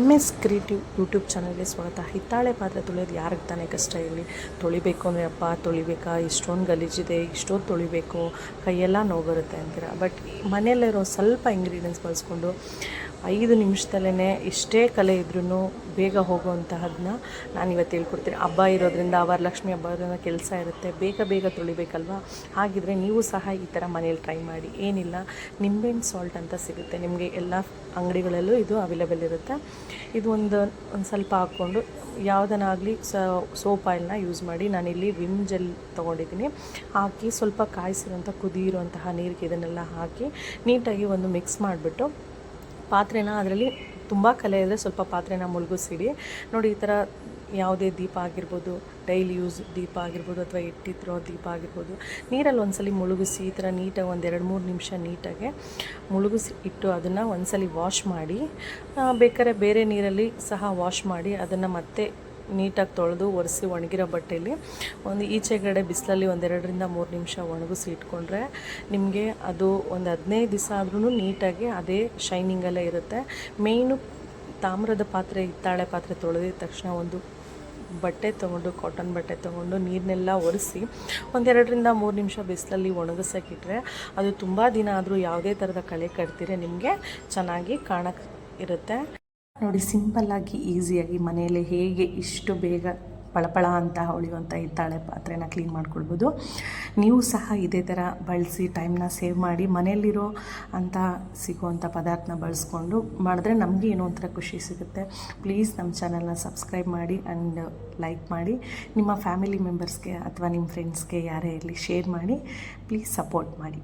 M S creative YouTube ಚಾನಲ್ಗೆ ಸ್ವಾಗತ. ಹಿತ್ತಾಳೆ ಪಾತ್ರೆ ತೊಳೆಯೋದು ಯಾರಿಗೆ ತಾನೇ ಕಷ್ಟ ಇರಲಿ ತೊಳಿಬೇಕು ಅಂದರೆ ಅಪ್ಪ, ತೊಳಿಬೇಕಾ? ಇಷ್ಟೊಂದು ಗಲೀಜಿದೆ, ಇಷ್ಟೊಂದು ತೊಳಿಬೇಕು. ಕೈಯೆಲ್ಲ ನೋವು ಬರುತ್ತೆ ಅಂತೀರ? ಬಟ್ ಮನೆಯಲ್ಲಿರೋ ಸ್ವಲ್ಪ ಇಂಗ್ರೀಡಿಯೆಂಟ್ಸ್ ಬಳಸ್ಕೊಂಡು ಐದು ನಿಮಿಷದಲ್ಲೇ ಎಷ್ಟೇ ಕಲೆ ಇದ್ರೂ ಬೇಗ ಹೋಗುವಂತಹದನ್ನ ನಾನು ಇವತ್ತು ಹೇಳ್ಕೊಡ್ತೀನಿ. ಹಬ್ಬ ಇರೋದ್ರಿಂದ ವರಲಕ್ಷ್ಮಿ ಹಬ್ಬ ಇರೋದ್ರಿಂದ ಕೆಲಸ ಇರುತ್ತೆ. ಬೇಗ ಬೇಗ ತೊಳಿಬೇಕಲ್ವಾ? ಹಾಗಿದ್ರೆ ನೀವು ಸಹ ಈ ಥರ ಮನೇಲಿ ಟ್ರೈ ಮಾಡಿ. ಏನಿಲ್ಲ, ನಿಂಬೆಹಣ್ಣು ಸಾಲ್ಟ್ ಅಂತ ಸಿಗುತ್ತೆ. ನಿಮಗೆ ಎಲ್ಲ ಅಂಗಡಿಗಳಲ್ಲೂ ಇದು ಅವೈಲೇಬಲ್ ಇರುತ್ತೆ. ಇದು ಒಂದು ಒಂದು ಸ್ವಲ್ಪ ಹಾಕ್ಕೊಂಡು ಯಾವುದನ್ನಾಗಲಿ ಸೋಪ್ ಆಯಿಲ್ನ ಯೂಸ್ ಮಾಡಿ ನಾನಿಲ್ಲಿ ವಿಮ್ ಜೆಲ್ ತೊಗೊಂಡಿದ್ದೀನಿ. ಹಾಕಿ ಸ್ವಲ್ಪ ಕಾಯಿಸಿರೋಂಥ ಕುದಿಯಿರುವಂತಹ ನೀರಿಗೆ ಇದನ್ನೆಲ್ಲ ಹಾಕಿ ನೀಟಾಗಿ ಒಂದು ಮಿಕ್ಸ್ ಮಾಡಿಬಿಟ್ಟು ಪಾತ್ರೆನ ಅದರಲ್ಲಿ ತುಂಬ ಕಲೆ ಇದೆ ಸ್ವಲ್ಪ ಪಾತ್ರೆನ ಮುಳುಗಿಸಿಡಿ ನೋಡಿ, ಈ ಥರ ಯಾವುದೇ ದೀಪ ಆಗಿರ್ಬೋದು, ಡೈಲಿ ಯೂಸ್ ದೀಪ ಆಗಿರ್ಬೋದು ಅಥವಾ ಇಟ್ಟಿದ್ರೋ ದೀಪ ಆಗಿರ್ಬೋದು, ನೀರಲ್ಲಿ ಒಂದ್ಸಲಿ ಮುಳುಗಿಸಿ ಈ ಥರ ನೀಟಾಗಿ ಒಂದು ಎರಡು ಮೂರು ನಿಮಿಷ ನೀಟಾಗೆ ಮುಳುಗಿಸಿ ಇಟ್ಟು ಅದನ್ನು ಒಂದ್ಸಲಿ ವಾಶ್ ಮಾಡಿ ಬೇಕಾದ್ರೆ ಬೇರೆ ನೀರಲ್ಲಿ ಸಹ ವಾಶ್ ಮಾಡಿ ಅದನ್ನು ಮತ್ತೆ ನೀಟಾಗಿ ತೊಳೆದು ಒರೆಸಿ ಒಣಗಿರೋ ಬಟ್ಟೆಯಲ್ಲಿ ಒಂದು ಈಚೆಗಡೆ ಬಿಸಿಲಲ್ಲಿ ಒಂದೆರಡರಿಂದ ಮೂರು ನಿಮಿಷ ಒಣಗಿಸಿ ಇಟ್ಕೊಂಡ್ರೆ ನಿಮಗೆ ಅದು ಒಂದು ಹದಿನೈದು ದಿವಸ ಆದ್ರೂ ನೀಟಾಗಿ ಅದೇ ಶೈನಿಂಗಲ್ಲೇ ಇರುತ್ತೆ. ಮೇಯ್ನು ತಾಮ್ರದ ಪಾತ್ರೆ, ಹಿತ್ತಾಳೆ ಪಾತ್ರೆ ತೊಳೆದಿದ ತಕ್ಷಣ ಒಂದು ಬಟ್ಟೆ ತೊಗೊಂಡು ಕಾಟನ್ ಬಟ್ಟೆ ತೊಗೊಂಡು ನೀರನ್ನೆಲ್ಲ ಒರೆಸಿ ಒಂದೆರಡರಿಂದ ಮೂರು ನಿಮಿಷ ಬಿಸಿಲಲ್ಲಿ ಒಣಗಿಸೋಕ್ಕಿಟ್ರೆ ಅದು ತುಂಬ ದಿನ ಆದರೂ ಯಾವುದೇ ಥರದ ಕಳೆ ಕಟ್ತೀರೆ ನಿಮಗೆ ಚೆನ್ನಾಗಿ ಕಾಣಕ್ಕೆ ಇರುತ್ತೆ. ನೋಡಿ ಸಿಂಪಲ್ಲಾಗಿ ಈಸಿಯಾಗಿ ಮನೆಯಲ್ಲೇ ಹೇಗೆ ಇಷ್ಟು ಬೇಗ ಪಳಪಳ ಅಂತ ಹೊಳೆಯುವಂಥ ತಾಳೆ ಪಾತ್ರೆನ ಕ್ಲೀನ್ ಮಾಡ್ಕೊಳ್ಬೋದು. ನೀವು ಸಹ ಇದೇ ಥರ ಬಳಸಿ, ಟೈಮ್ನ ಸೇವ್ ಮಾಡಿ, ಮನೆಯಲ್ಲಿರೋ ಅಂತ ಸಿಗುವಂಥ ಪದಾರ್ಥನ ಬಳಸ್ಕೊಂಡು ಮಾಡಿದ್ರೆ ನಮಗೆ ಏನೋ ಒಂಥರ ಖುಷಿ ಸಿಗುತ್ತೆ. ಪ್ಲೀಸ್ ನಮ್ಮ ಚಾನಲ್ನ ಸಬ್ಸ್ಕ್ರೈಬ್ ಮಾಡಿ ಆ್ಯಂಡ್ ಲೈಕ್ ಮಾಡಿ. ನಿಮ್ಮ ಫ್ಯಾಮಿಲಿ ಮೆಂಬರ್ಸ್ಗೆ ಅಥವಾ ನಿಮ್ಮ ಫ್ರೆಂಡ್ಸ್ಗೆ ಯಾರೇ ಇರಲಿ, ಶೇರ್ ಮಾಡಿ. ಪ್ಲೀಸ್ ಸಪೋರ್ಟ್ ಮಾಡಿ.